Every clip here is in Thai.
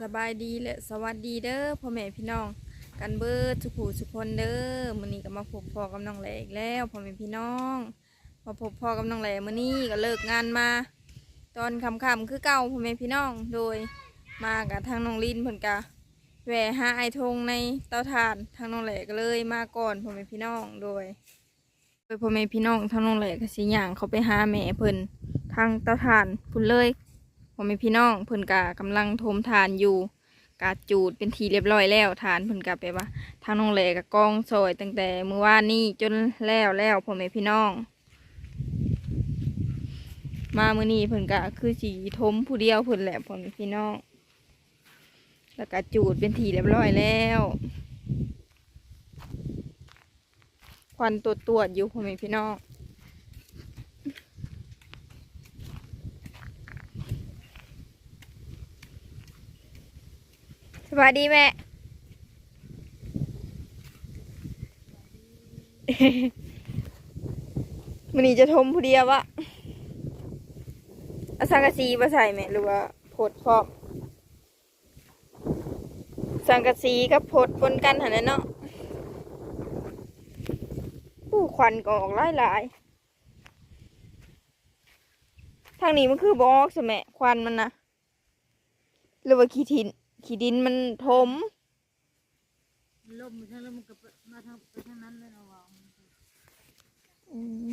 บสบายดีและสวัสดีเด้อพ่อแม่พี่น้อง กันเบิดทุกผู้ทุกคนเด้อมื้อนี้ก็มาพบพ่อกับน้องแหลกแล้วพ่อแม่พี่น้องมาพบพ่อกับน้องแหลมื้อนี้ก็เลิกงานมา ตอนค่ำๆคือเก่าพ่อแม่พี่น้องโดย มากับทางน้องลินเพิ่นกะแหวหาไอทงในเตาถ่านทางน้องแหลก็เลยมาก่อนพ่อแม่พี่น้องโดยโดยพ่อแม่พี่น้องทางน้องแหลก็สิย่างเขาไปหาแม่เพิ่นทางเตาถ่านพุ่นเลย พ่อแม่พี่น้องเพิ่นกะกำลังทมทานอยู่กาจูดเป็นทีเรียบร้อยแล้วทานเพิ่นกะไปว่าทางน้องแหลกะกองซอยตั้งแต่เมื่อวานนี้จนแล้วแล้วพ่อแม่พี่น้อง มามื้อนี้เพิ่นกะคือสีทมผู้เดียวเพิ่นแหละพ่อแม่พี่น้อง แล้วก็จูดเป็นทีเรียบร้อยแล้วควันตัวตรวจอยู่พ่อแม่พี่น้อง วัสดีแม่ มันนี้จะทมผู้เดียววะอาสังกะสีมาใส่ไหมหรือว่าโพดพร้อมสังกะสีกับโพดปนกันหันแหละเนาะอู้ควันก็ออกหลายหลายทางนี้มันคือบออกสแม่ควันมันนะหรือว่าขี้ทิน ขี้ดินมันทมลมใช่แล้วมันก็มาทางไปทางนั้นเลยนะว่าอืม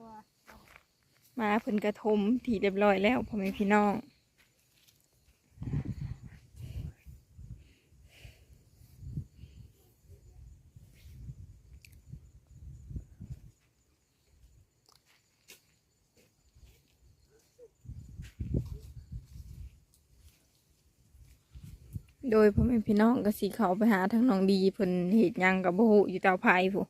ว่ามาเพิ่นกระทมทีเรียบร้อยแล้วพ่อแม่พี่น้อง ยพ่อแม่พี่น้องก็สีเขาไปหาทั้งน้องดีเพิ่นเหตุยังกับโบหูอยู่เตาไผ่ผู้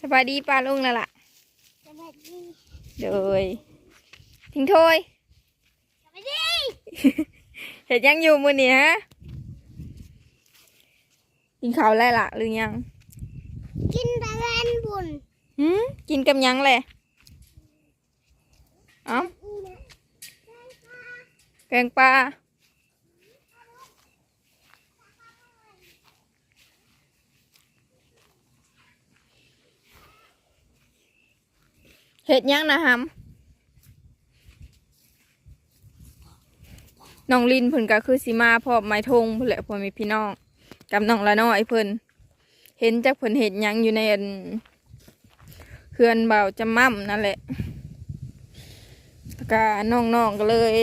สบายดีป้าลุงนั่นล่ะสวัสดีโดยทิ้งถ้วยสวัสดีเห็ดยังอยู่มือนี่ฮะกินข้าวแล้วล่ะหรือยังกิน ตะเวนบุญหืมกินกับยังแหละเอ้าแกงปลาเห็ดยังนะฮัมน้องลินเพิ่นก็คือสิมาพร้อมไม้ธงเพิ่นแหละพ่อแม่พี่น้องกับน้องละน้อยเพิ่น เห็นจากเพิ่นเห็ดยังอยู่ในเขื่อนเบาจำม่ำนั่นแหละแล้วก็น้องๆก็เลย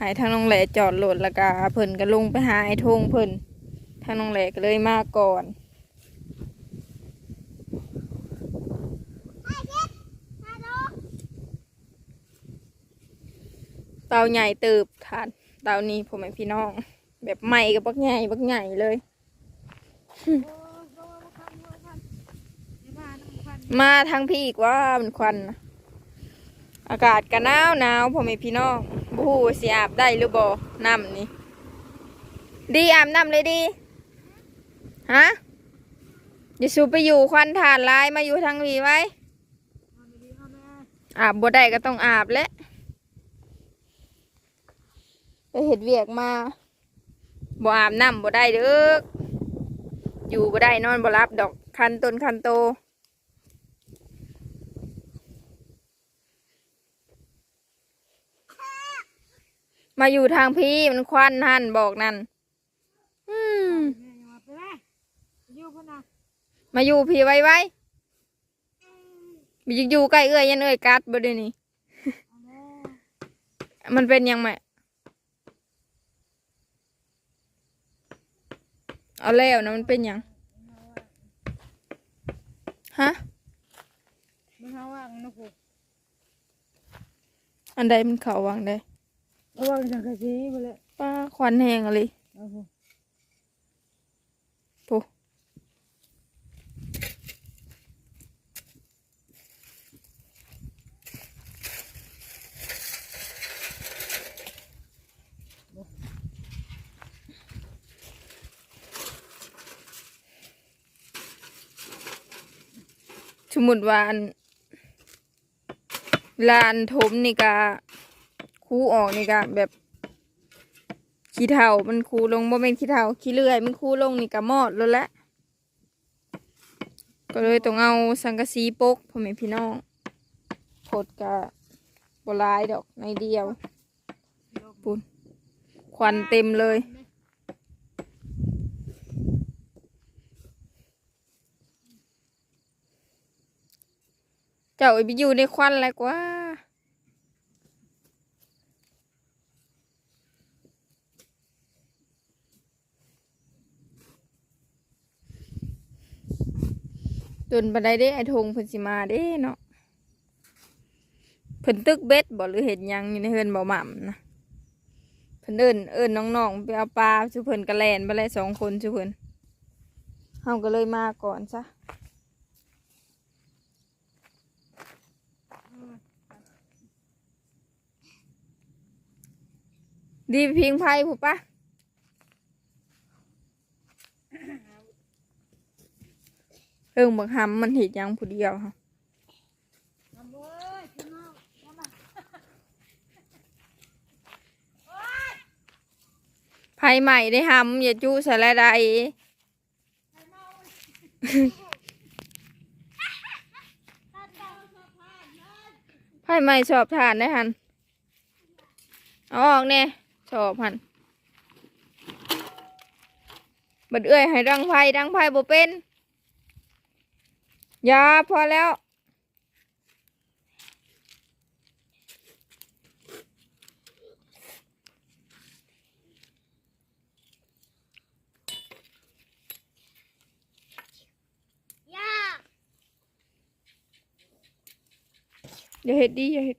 หายทางน้องแหล่จอดรถแล้วก็เพิ่นก็ลงไปหาไอ้ธงเพิ่นทางน้องแหล่ก็เลยมาก่อนเตาใหญ่ติบทานเตานี้ผมเป็นพี่น้อง แบบใหม่กับบักใหญ่บักใหญ่เลย มาทางพี่อีกว่ามันควันนะอากาศก็หนาวหนาวผมเป็นพี่น้องบฮูว่าสิอาบได้หรือบ่น้ำนี่ดีอาบน้ำเลยดีฮะอย่าสูไปอยู่ควันถ่านลายมาอยู่ทางวีไว้อาบบ่ได้ก็ต้องอาบแหละไปเห็ดเวียกมาบ่อาบน้ำบ่ได้เด้ออยู่บ่ได้นอนบ่รับดอกคันต้นคันโต มาอยู่ทางพี่มันควันหันบอกนั่นอืมแม่ยังมาไปไหมอยู่พุ่นนะมาอยู่พี่ไว้ไว้มีอยู่ใกล้เอื้อยยันเอื้อยกัดบ่เด้นี่เอาแม่มันเป็นยังไงเอาแล้วนะมันเป็นหยังฮะมึงเอาว่างนะกูอันใดมันเขาวางได้ ระวังจังกะสีไปเลยป้าควันแหงอะไรเอาพวกชุมมุติวันลานทมนี่กา คูออกนี่กะแบบขี้เถ้ามันคูลงบ่เป็นขี้เถ้าขี้เลื่อย มันคูลงนี่กะมอดแล้วแหละก็เลยต้องเอาสังกะสีปกพ่อแม่พี่น้องผดกะบลายดอกในเดียวปุ่นควันเต็มเลยเจ้าไปอยู่ในควันแล้วกว่า จนบันไดได้ไอทงเพิ่นสิมาเด้เนาะเพิ่นตึกเบ็ดบ่หรือเห็ดยังอยู่ในเฮือนบ่หม่ำนะเพิ่นเอิ้นเอิ้นน้องๆไปเอาปลาชูเพิ่นกระแลนไปเลยสองคนชูเพิ่นเฮาก็เลยมาก่อนซะดีพิงไพ่ผูกปะ เอิงบักหำมันเห็ดยังผู้เดียวค่ะทำเว้ยพี่น้องมามาไพ่ใหม่ได้หำอย่าจู้ส่ละใดไพ่ใหม่ชอบทานได้หันเอาออกเนี่ยชอบหันบัดเอื้อยให้ดังไพ่ดังไพ่บ่เป็น อย่าพอแล้วย่าอย่าเห็ดดีอย่าเห็ด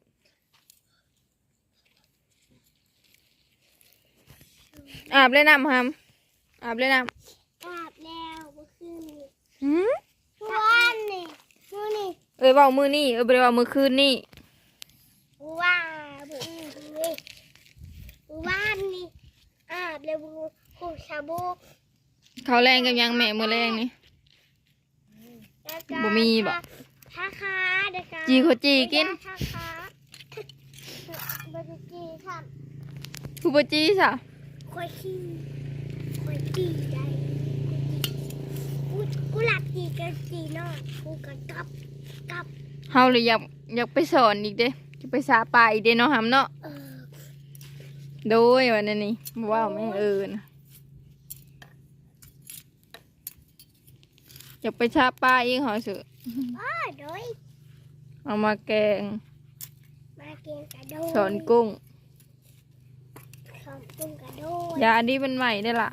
อาบเลยน้ำหำอาบเลยน้อาบแล้วเมื่อคืนนี้ำหืม เมื่อวานนี่มื้อนี่ เอ้ยเบามือนี่เอ้ยบ่ไปเบามือคืนนี่ว่ามื้อนี่มื้อวานนี่อาบแล้วบูคูชาบูเขาแรงกับยังแม่มือแรงนี่แล้วก็บ่มีบ่ ทาคาเด็กจีเขาจีกินทาคาบริจีทผู้บจีสะำคอยขี้คอยจีได้กูกูหลับจีกันจีนอนกูก็กลับ กลับเฮาเลยอยากอยากไปสอนอีกเด้จะไปสาป่าอีกเด้เนาะหำเนาะเออโดยวันนี้นี่บ่ว่าแม่งเอินอยากไปชาป่าอีกเหรอสืออ้าโดยเอามาแกงมาเกินกระโดดสอนกุ้งสอนกุ้งกระโดดยาอันนี้เป็นใหม่ได้ละ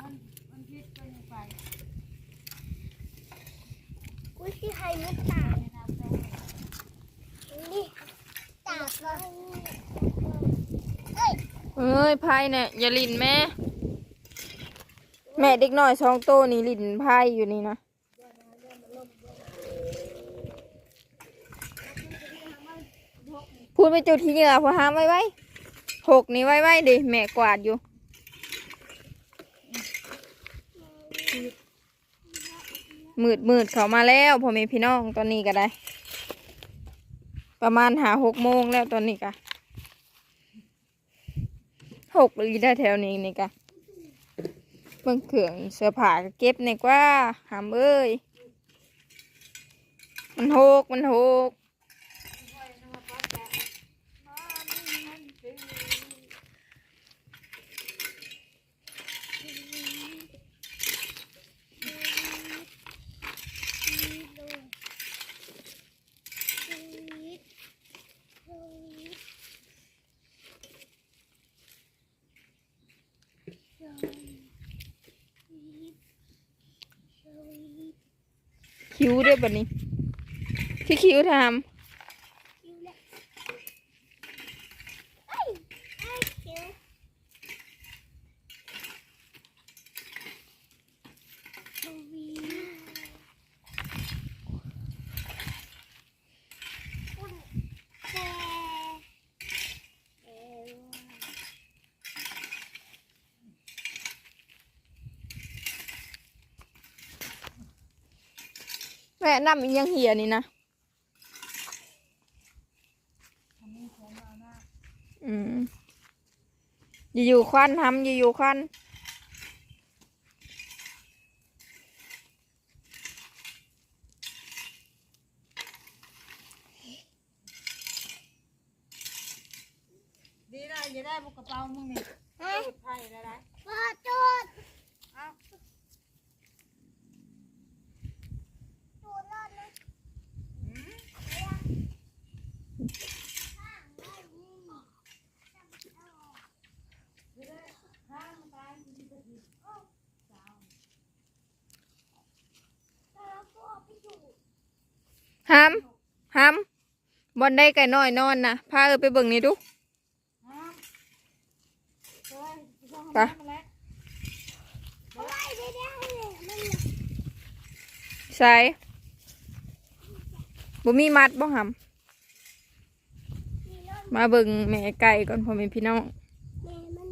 กูชื่อไฮมุกตานี่ตาบ เอ้ยไพ่เนี่ยอย่าลินแม่ แม่เด็กน้อยสองโตนี่ลินไพ่อยู่นี่นะพูดไปจุดที่เหงื่อพอหามไว้ไว้หกนี่ไว้ไว้ดิแม่กวาดอยู่มืดมืดเขามาแล้วพ่อแม่พี่น้องตอนนี้ก็ได้ ประมาณหาหกโมงแล้วตอนนี้กะหกลีได้แถวนี้นี่กะเบิ่งเขื่องเสื้อผ้าเก็บในกว่าหามเอ้ย มันหกมันหก คิ้ว ด้วยบัดนี้ที่คิวทำ แม่น้ามันยังเหี่ยนี่นะ อืม อยู่ๆควันทำอยู่ๆควัน บอลได้ไก่น้อยนอนนะพาเออไปเบิ่งนี่ดูห้ามเฮ้ยช่องไปน้ำมาแล้วเอาไว้ไม่ได้เลยมันใส่บ่มีมัดบ่หำมีรอดมาเบิ่งแม่ไก่ก่อนพ่อแม่พี่น้องแม่มัน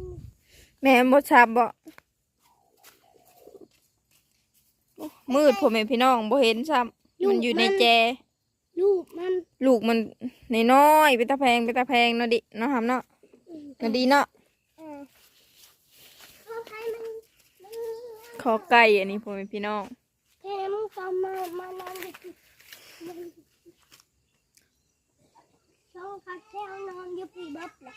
แม่บ่ชับบ่มืดพ่อแม่พี่น้องบ่เห็นซ้ำมันอยู่ในแจ ลูกมันลูกมันน้อยๆเป็นตาแพงเป็นตาแพงเนาะดิเนาะหำเนาะอืมเนาะดีเนาะเออเอาใครมันมันขอไก่อันนี้พ่อแม่พี่น้องแกมึงก็มามานอนอยู่ที่มันช่องคัดแก้วนอนอยู่ปีบับแหละ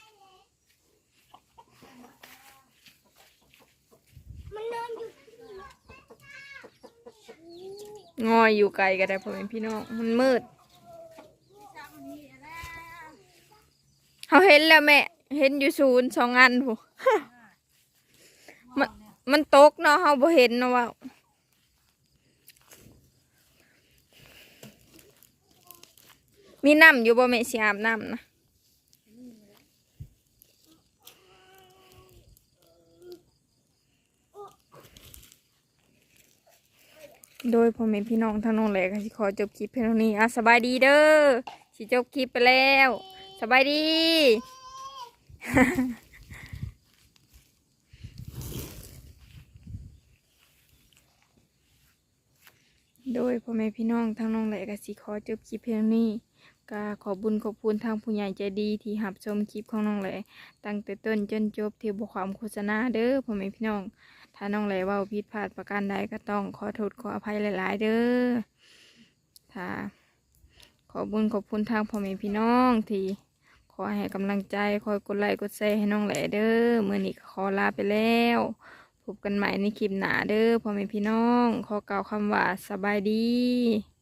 มันนอนอยู่ที่งอยอยู่ไกลก็ได้พ่อแม่พี่น้องมันมืด เขาเห็นแล้วแม่ เห็นอยู่ศูนย์สองอันผู้มันมันตกเนาะเขาบ่เห็นเนาะว่ามีน้ำอยู่บ่แม่สิอาบน้ำนะโดยพ่อแม่พี่น้องทางน้องแหลกสิขอจบคลิปเพียงเท่านี้อะสบายดีเด้อสิจบคลิปไปแล้ว สบายดี โดยพ่อแม่พี่น้องทางน้องแหลกสิขอจบคลิปเพียงนี้ก็ขอบุญขอบคุณทางผู้ใหญ่ใจดีที่หับชมคลิปของน้องแหลตั้งแต่ต้นจนจบที่บความโฆษณาเด้อพ่อแม่พี่น้อง ถ้าน้องแหลเว่าผิดพลาดประการใดก็ต้องขอโทษขออภัยหลาย ๆ เด้อถ้า ขอบุญขอบคุณทางพ่อแม่พี่น้องที่ขอให้กำลังใจคอยกดไลค์กดแชร์ให้น้องแหลเด้อเมื่อนี้ก็ขอลาไปแล้วพบกันใหม่ในคลิปหน้าเด้อพ่อแม่พี่น้อง ขอกล่าวคำว่าสบายดี